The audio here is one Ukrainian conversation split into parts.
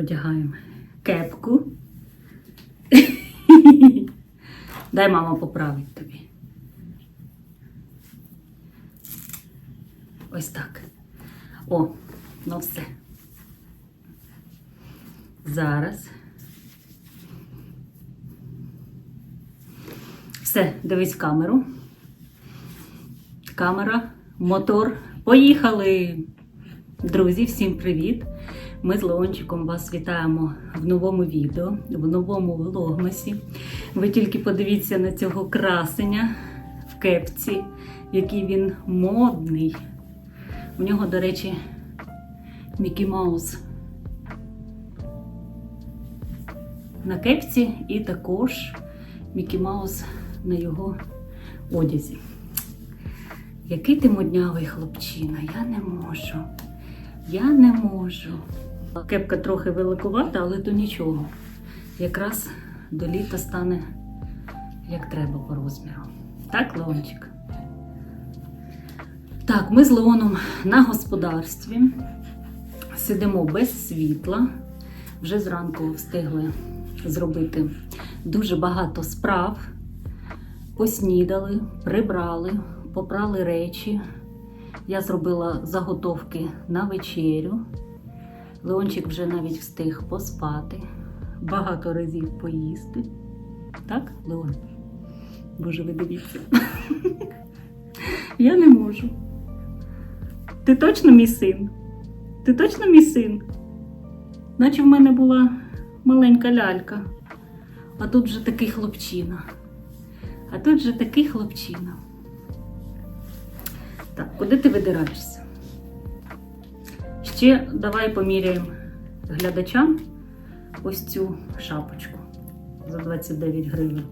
одягаємо кепку. Дай мама поправить тобі. Ось так. О, ну все. Зараз. Все, дивись камеру. Камера, мотор. Поїхали! Друзі, всім привіт! Ми з Леончиком вас вітаємо в новому відео, в новому влогмасі. Ви тільки подивіться на цього красення в кепці, який він модний. У нього, до речі, Мікі Маус на кепці і також Мікі Маус на його одязі. Який ти моднявий хлопчина, я не можу. Я не можу. Кепка трохи великувата, але то нічого. Якраз до літа стане як треба по розміру. Так, Леончик? Так, ми з Леоном на господарстві. Сидимо без світла. Вже зранку встигли зробити дуже багато справ. Поснідали, прибрали, попрали речі. Я зробила заготовки на вечерю. Леончик вже навіть встиг поспати, багато разів поїсти. Так, Леон? Боже, ви дивіться. Я не можу. Ти точно мій син? Ти точно мій син? Наче в мене була маленька лялька, а тут вже такий хлопчина. А тут же такий хлопчина. Так, куди ти видираєшся? Ще давай поміряємо глядачам ось цю шапочку за 29 гривень.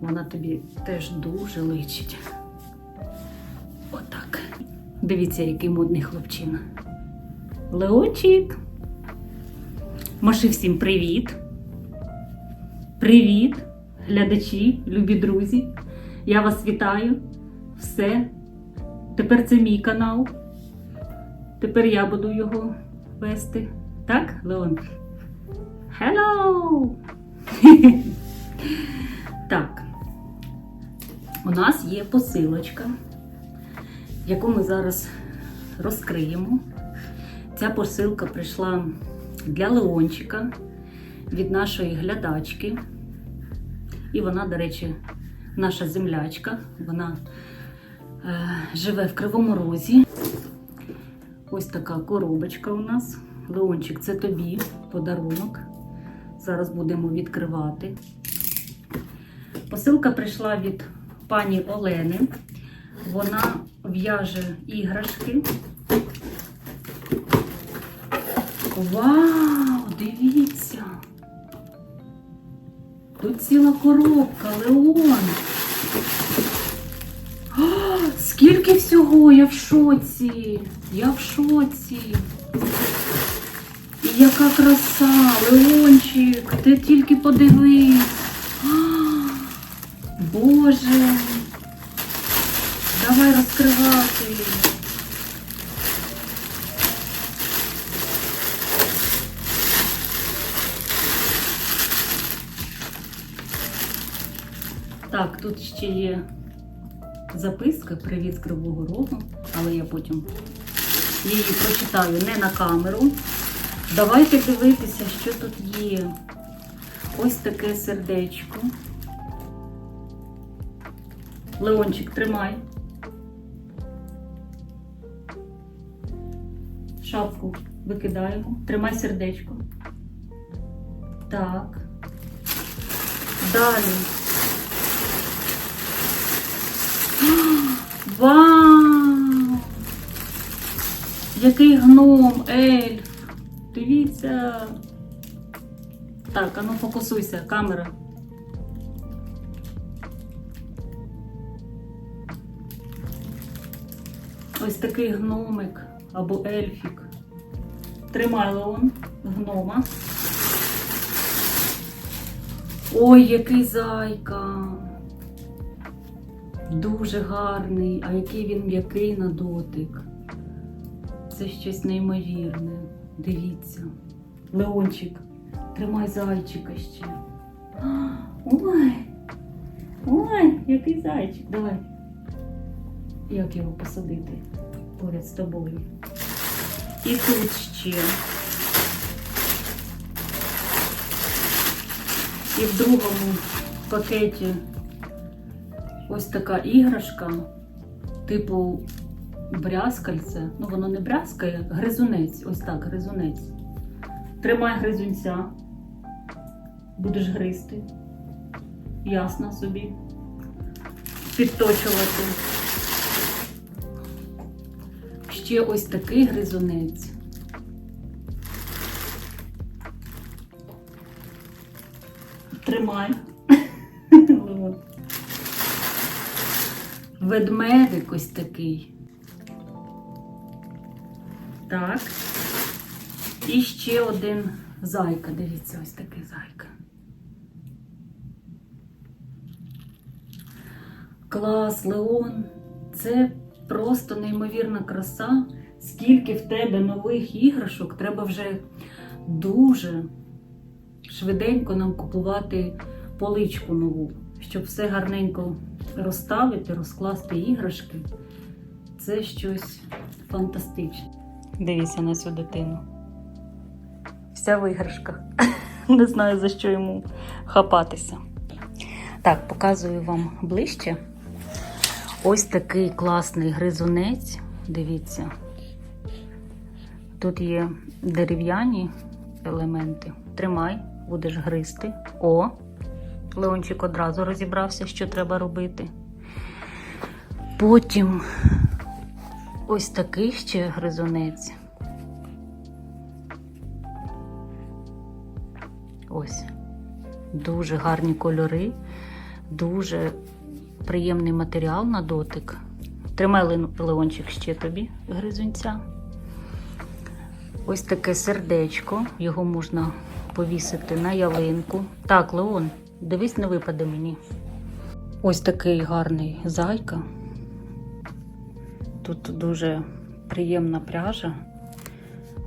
Вона тобі теж дуже личить. Отак. Дивіться, який модний хлопчина. Леончик. Маши всім привіт. Привіт, глядачі, любі друзі. Я вас вітаю. Все. Тепер це мій канал. Тепер я буду його вести. Так, Леон? Hello! так. У нас є посилочка, яку ми зараз розкриємо. Ця посилка прийшла для Леончика від нашої глядачки. І вона, до речі, наша землячка. Вона е, живе в Кривому Розі. Ось така коробочка у нас. Леончик, це тобі подарунок. Зараз будемо відкривати. Посилка прийшла від пані Олени. Вона в'яже іграшки. Вау! Дивіться! Тут ціла коробка, Леон. Скільки всього? Я в шоці. Я в шоці. Яка краса, Леончик, ти тільки подивись. Боже. Давай розкривати. Так, тут ще є записка Привіт з Кривого Рогу, але я потім її прочитаю не на камеру. Давайте дивитися, що тут є. Ось таке сердечко. Леончик, тримай. Шапку викидаємо. Тримай сердечко. Так. Далі. Вау! Який гном, ельф! Дивіться. Так, а ну фокусуйся, камера. Ось такий гномик або ельфік. Тримай Леон, гнома. Ой, який зайка. Дуже гарний, а який він м'який на дотик. Це щось неймовірне. Дивіться. Леончик, тримай зайчика ще. Ой! Ой, який зайчик. Давай. Як його посадити поряд з тобою? І тут ще. І в другому пакеті ось така іграшка, типу брязкальце. Ну, воно не брязкає, гризунець. Ось так, гризунець. Тримай гризунця. Будеш гризти. Ясно собі. Підточувати. Ще ось такий гризунець. Тримай. Ведмедик ось такий. Так. І ще один зайка. Дивіться, ось такий зайка. Клас, Леон. Це просто неймовірна краса. Скільки в тебе нових іграшок, треба вже дуже швиденько нам купувати поличку нову, щоб все гарненько розставити, розкласти іграшки. Це щось фантастичне. Дивіться на цю дитину. Вся в іграшках. Не знаю, за що йому хапатися. Так, показую вам ближче. Ось такий класний гризунець. Дивіться. Тут є дерев'яні елементи. Тримай, будеш гризти. О! Леончик одразу розібрався, що треба робити. Потім ось такий ще гризунець. Ось. Дуже гарні кольори, дуже приємний матеріал на дотик. Тримай Леончик ще тобі гризунця. Ось таке сердечко, його можна повісити на ялинку. Так, Леон, дивись, не випаде мені. Ось такий гарний зайка. Тут дуже приємна пряжа.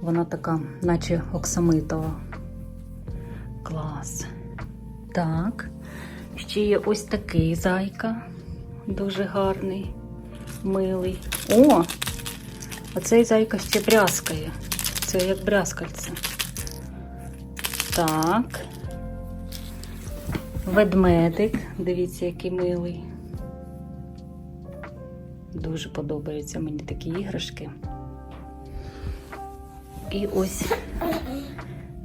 Вона така, наче оксамитова. Клас. Так. Ще є ось такий зайка. Дуже гарний, милий. О! Оцей зайка ще брязкає. Це як брязкальце. Так. Ведмедик. Дивіться, який милий. Дуже подобаються мені такі іграшки. І ось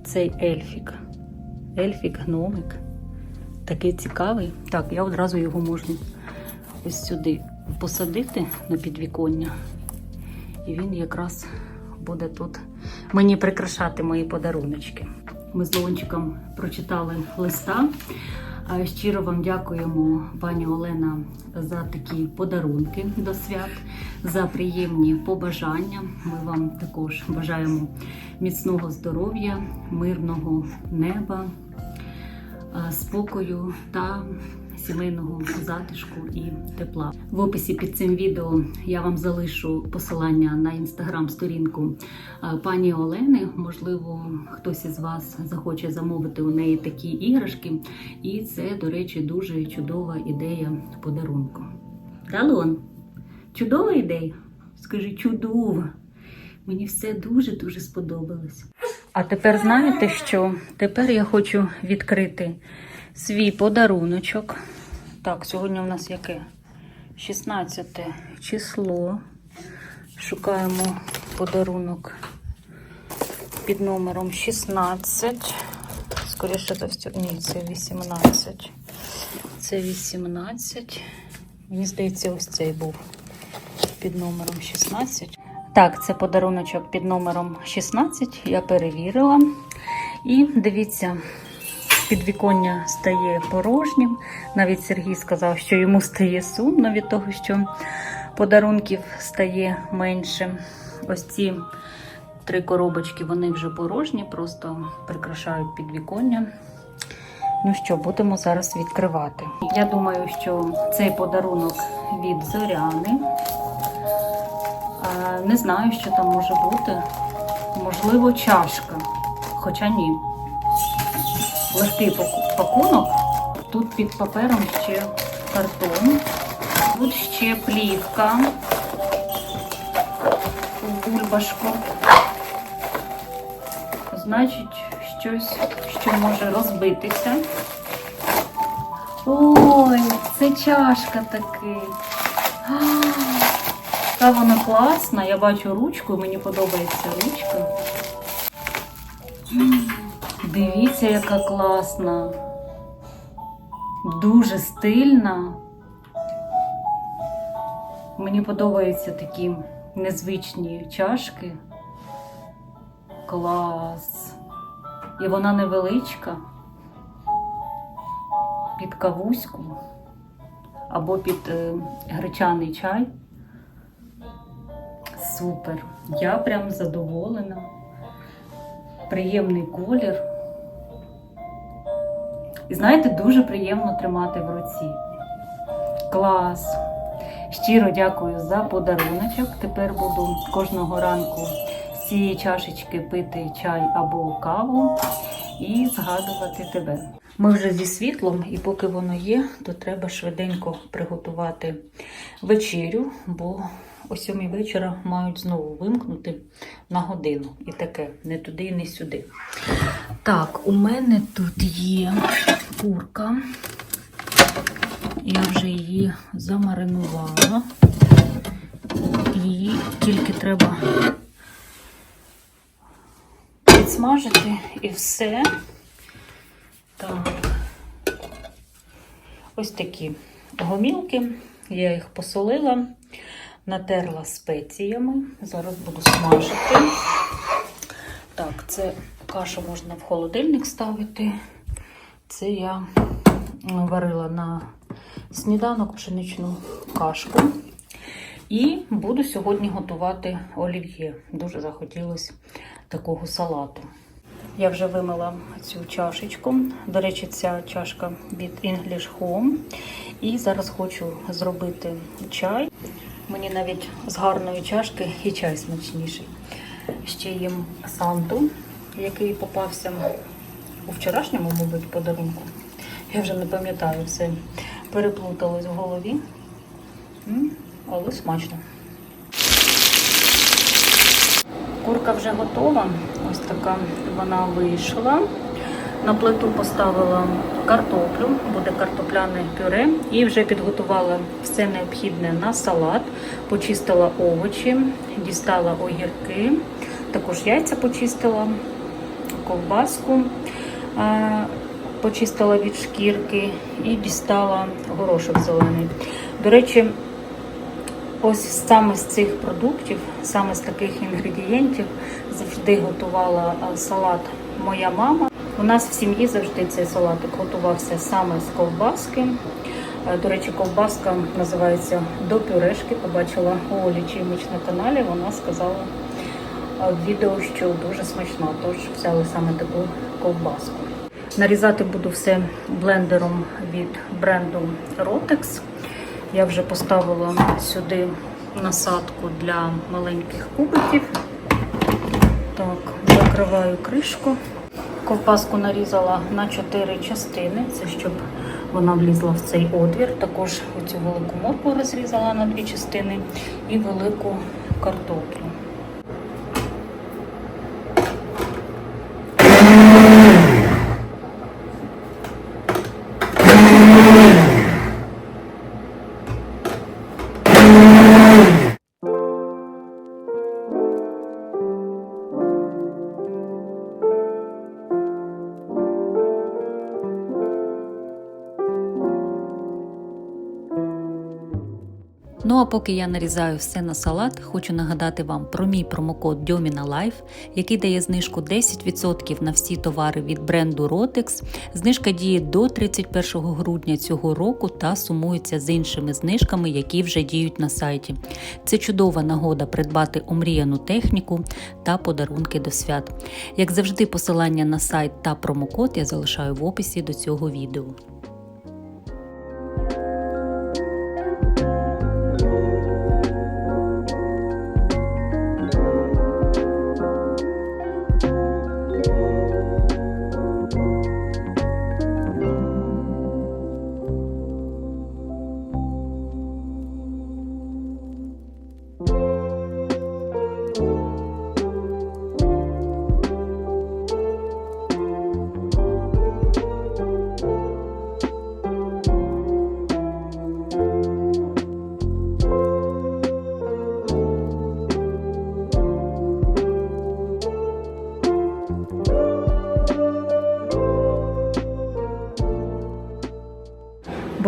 цей ельфік. Ельфік, гномик. Такий цікавий. Так, я одразу його можу ось сюди посадити на підвіконня. І він якраз буде тут мені прикрашати мої подаруночки. Ми з Леончиком прочитали листа. Щиро вам дякуємо, пані Олена, за такі подарунки до свят, за приємні побажання. Ми вам також бажаємо міцного здоров'я, мирного неба, спокою та сімейного затишку і тепла. В описі під цим відео я вам залишу посилання на інстаграм-сторінку е, пані Олени. Можливо, хтось із вас захоче замовити у неї такі іграшки. І це, до речі, дуже чудова ідея подарунку. Далон, чудова ідея? Скажи, чудова. Мені все дуже-дуже сподобалось. А тепер знаєте що? Тепер я хочу відкрити свій подаруночок. Так, сьогодні у нас яке? 16 число. Шукаємо подарунок під номером 16. Скоріше за все, ні, це 18. Це 18. Мені здається, ось цей був під номером 16. Так, це подаруночок під номером 16. Я перевірила. І дивіться, підвіконня стає порожнім. Навіть Сергій сказав, що йому стає сумно від того, що подарунків стає менше. Ось ці три коробочки, вони вже порожні, просто прикрашають підвіконня. Ну що, будемо зараз відкривати. Я думаю, що цей подарунок від Зоряни. Не знаю, що там може бути. Можливо, чашка. Хоча ні. Легкий пакунок. Тут під папером ще картон. Тут ще плівка в бульбашку. Значить, щось, що може розбитися. Ой, це чашка таки. Та вона класна. Я бачу ручку, мені подобається ручка. Дивіться, яка класна. Дуже стильна. Мені подобаються такі незвичні чашки. Клас. І вона невеличка. Під кавуську або під е, гречаний чай. Супер. Я прям задоволена. Приємний колір. І знаєте, дуже приємно тримати в руці. Клас! Щиро дякую за подаруночок. Тепер буду кожного ранку з цієї чашечки пити чай або каву і згадувати тебе. Ми вже зі світлом, і поки воно є, то треба швиденько приготувати вечерю, бо о сьомій вечора мають знову вимкнути на годину. І таке не туди, і не сюди. Так, у мене тут є курка. Я вже її замаринувала. Її тільки треба підсмажити і все. Так. Ось такі гомілки. Я їх посолила, натерла спеціями. Зараз буду смажити. Так, це кашу можна в холодильник ставити. Це я варила на сніданок пшеничну кашку. І буду сьогодні готувати олів'є. Дуже захотілося такого салату. Я вже вимила цю чашечку. До речі, ця чашка від English Home. І зараз хочу зробити чай. Мені навіть з гарної чашки і чай смачніший. Ще їм санту, який попався у вчорашньому, мабуть, подарунку. Я вже не пам'ятаю, все переплуталось в голові. Але смачно. Курка вже готова. Ось така вона вийшла. На плиту поставила картоплю, буде картопляне пюре. І вже підготувала все необхідне на салат. Почистила овочі, дістала огірки, також яйця почистила, ковбаску почистила від шкірки і дістала горошок зелений. До речі, Ось саме з цих продуктів, саме з таких інгредієнтів завжди готувала салат моя мама. У нас в сім'ї завжди цей салатик готувався саме з ковбаски. Е, До речі, ковбаска називається до пюрешки. Побачила у Олі Чимич на каналі. Вона сказала е, в відео, що дуже смачно, тож взяли саме таку ковбаску. Нарізати буду все блендером від бренду Rotex. Я вже поставила сюди насадку для маленьких кубиків. Так, закриваю кришку. Ковбаску нарізала на 4 частини, це щоб вона влізла в цей отвір. Також оцю велику морку розрізала на дві частини і велику картоплю. Поки я нарізаю все на салат, хочу нагадати вам про мій промокод Дьоміна Лайф, який дає знижку 10% на всі товари від бренду Rotex. Знижка діє до 31 грудня цього року та сумується з іншими знижками, які вже діють на сайті. Це чудова нагода придбати омріяну техніку та подарунки до свят. Як завжди, посилання на сайт та промокод я залишаю в описі до цього відео.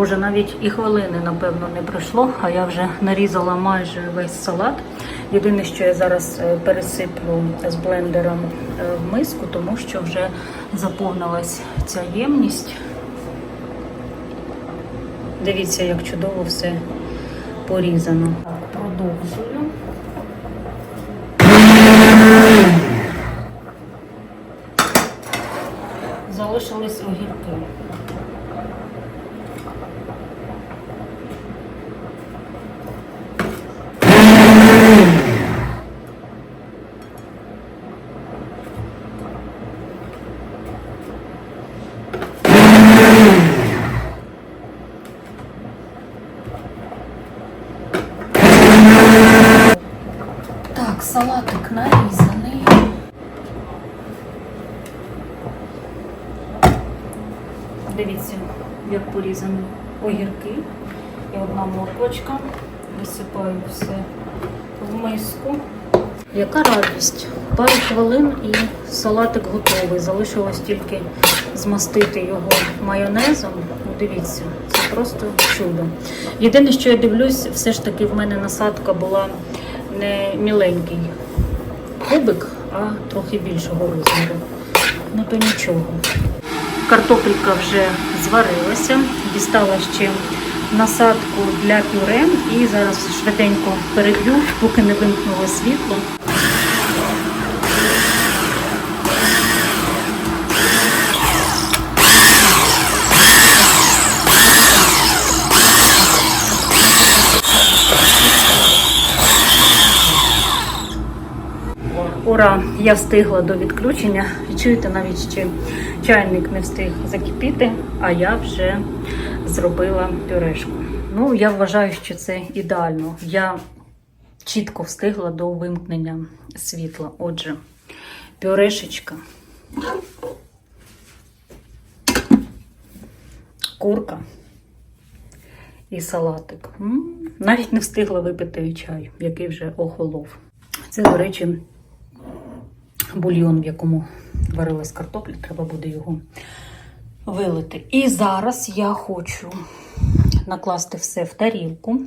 Боже, навіть і хвилини, напевно, не пройшло, а я вже нарізала майже весь салат. Єдине, що я зараз е, пересиплю з блендером е, в миску, тому що вже заповнилась ця ємність. Дивіться, як чудово все порізано. Продовжую. Залишились огірки. Так, салатик нарізаний. Дивіться, як порізані огірки і одна морквочка. Висипаю все в миску. Яка радість! Пару хвилин і салатик готовий. Залишилось тільки змастити його майонезом. Ну, дивіться, це просто чудо. Єдине, що я дивлюсь, все ж таки в мене насадка була не міленький кубик, а трохи більшого розміру. Ну то нічого. Картопелька вже зварилася, дістала ще насадку для пюре і зараз швиденько переб'ю, поки не вимкнуло світло. Ура! Я встигла до відключення. Чуєте, навіть ще чайник не встиг закипіти, а я вже зробила пюрешку. Ну, я вважаю, що це ідеально. Я чітко встигла до вимкнення світла. Отже, пюрешечка. Курка і салатик. Навіть не встигла випити чай, який вже охолов. Це, до речі, бульйон, в якому варилась картопля, треба буде його вилити. І зараз я хочу накласти все в тарілку.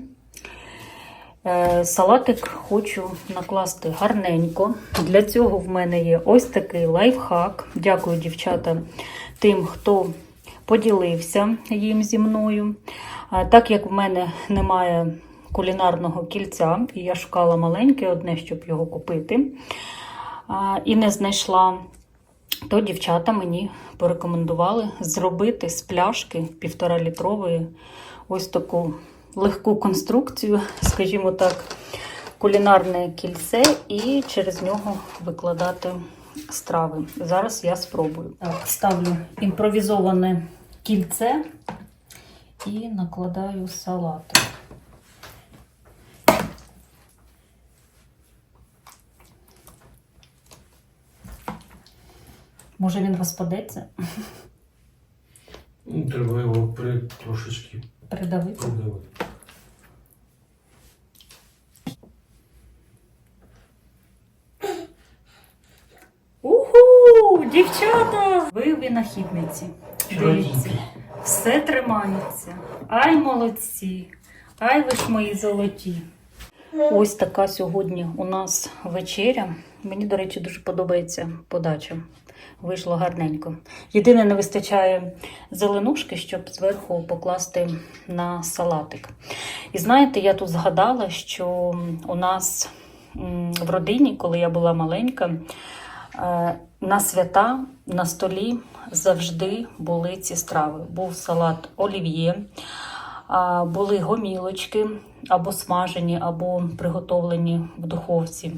Е, Салатик хочу накласти гарненько. Для цього в мене є ось такий лайфхак. Дякую, дівчата, тим, хто поділився їм зі мною. Так як в мене немає кулінарного кільця, і я шукала маленьке одне, щоб його купити, і не знайшла, то дівчата мені порекомендували зробити з пляшки півтора літрової ось таку легку конструкцію, скажімо так, кулінарне кільце, і через нього викладати страви. Зараз я спробую. Так, ставлю імпровізоване кільце і накладаю салатик. Може він розпадеться? Ну, Треба його при трошечки Придавити. продавити. Уху! Дівчата! Ви винахідниці. Дивіться, все тримається. Ай, молодці! Ай, ви ж мої золоті. Ось така сьогодні у нас вечеря. Мені, до речі, дуже подобається подача. Вийшло гарненько. Єдине, не вистачає зеленушки, щоб зверху покласти на салатик. І знаєте, я тут згадала, що у нас в родині, коли я була маленька, е, на свята на столі завжди були ці страви. Був салат олів'є, були гомілочки або смажені, або приготовлені в духовці.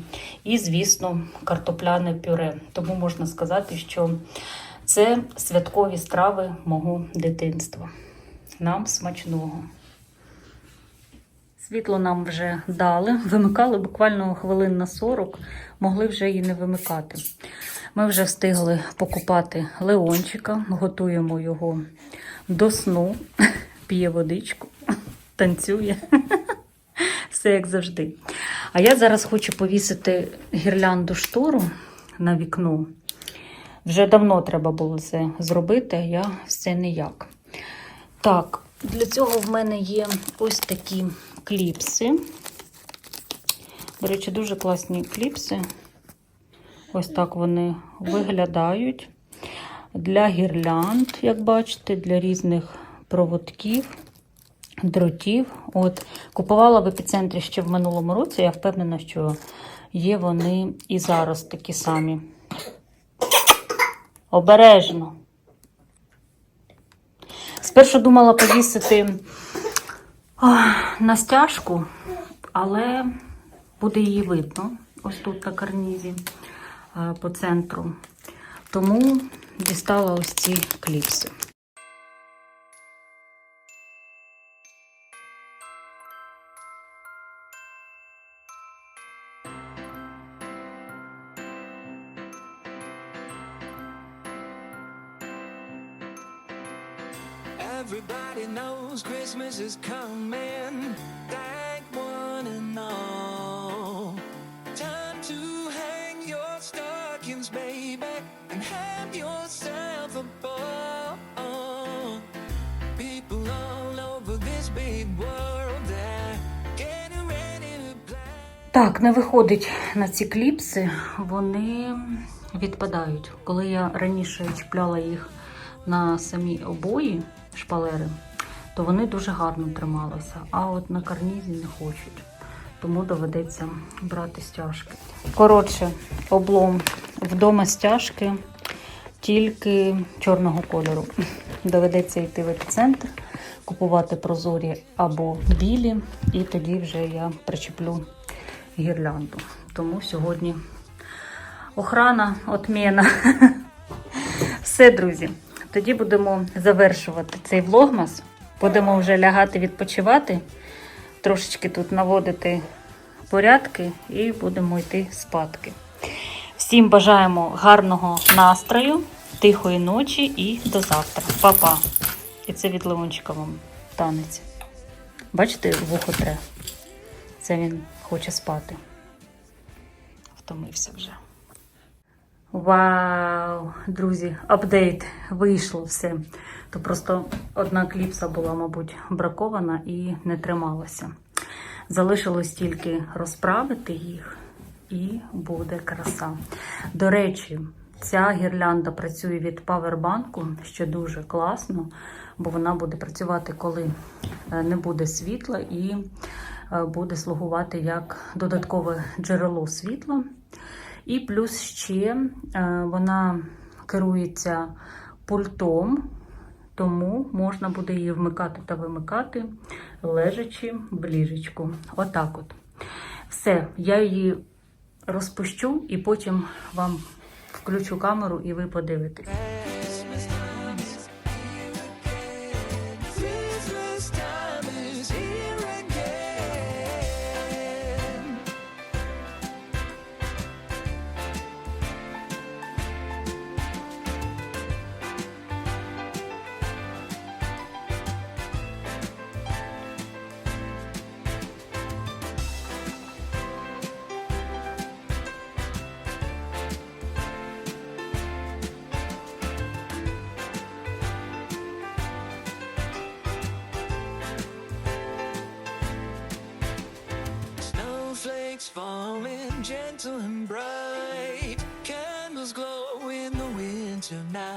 І, звісно, картопляне пюре. Тому можна сказати, що це святкові страви мого дитинства. Нам смачного. Світло нам вже дали. Вимикали буквально хвилин на 40, могли вже і не вимикати. Ми вже встигли покупати Леончика, готуємо його до сну, п'є водичку, танцює. Все як завжди. А я зараз хочу повісити гірлянду штору на вікно Вже давно треба було це зробити, а я все ніяк. Так, для цього в мене є ось такі кліпси. До речі, дуже класні кліпси. Ось так вони виглядають. Для гірлянд, як бачите, для різних проводків, дротів. От, купувала в епіцентрі ще в минулому році. Я впевнена, що є вони і зараз такі самі. Обережно. Спершу думала повісити на стяжку, але буде її видно. Ось тут на карнізі по центру. Тому дістала ось ці кліпси. Everybody knows Christmas is coming. Thank one and all. Time to hang your stockings, baby, and have yourself a ball. People all over this big world, they're getting ready to play. Так, не виходить на ці кліпси, вони відпадають. Коли я раніше чіпляла їх на самі обої, шпалери, то вони дуже гарно трималися. А от на карнізі не хочуть. Тому доведеться брати стяжки. Коротше, облом вдома стяжки тільки чорного кольору. Доведеться йти в епіцентр, купувати прозорі або білі, і тоді вже я причеплю гірлянду. Тому сьогодні охрана отміна. Все, друзі. Тоді будемо завершувати цей влогмас. Будемо вже лягати відпочивати, трошечки тут наводити порядки і будемо йти спадки. Всім бажаємо гарного настрою, тихої ночі і до завтра. Па-па! І це від Леончика вам танець. Бачите, вухо тре. Це він хоче спати. Втомився вже. Вау, друзі, апдейт вийшло все. То просто одна кліпса була, мабуть, бракована і не трималася. Залишилось тільки розправити їх, і буде краса. До речі, ця гірлянда працює від павербанку, що дуже класно, бо вона буде працювати, коли е, не буде світла, і е, буде слугувати як додаткове джерело світла. І плюс ще е, вона керується пультом, тому можна буде її вмикати та вимикати, лежачи в ліжечку. Отак от. Все, я її розпущу і потім вам включу камеру і ви подивитесь. Falling gentle and bright. Candles glow in the winter night.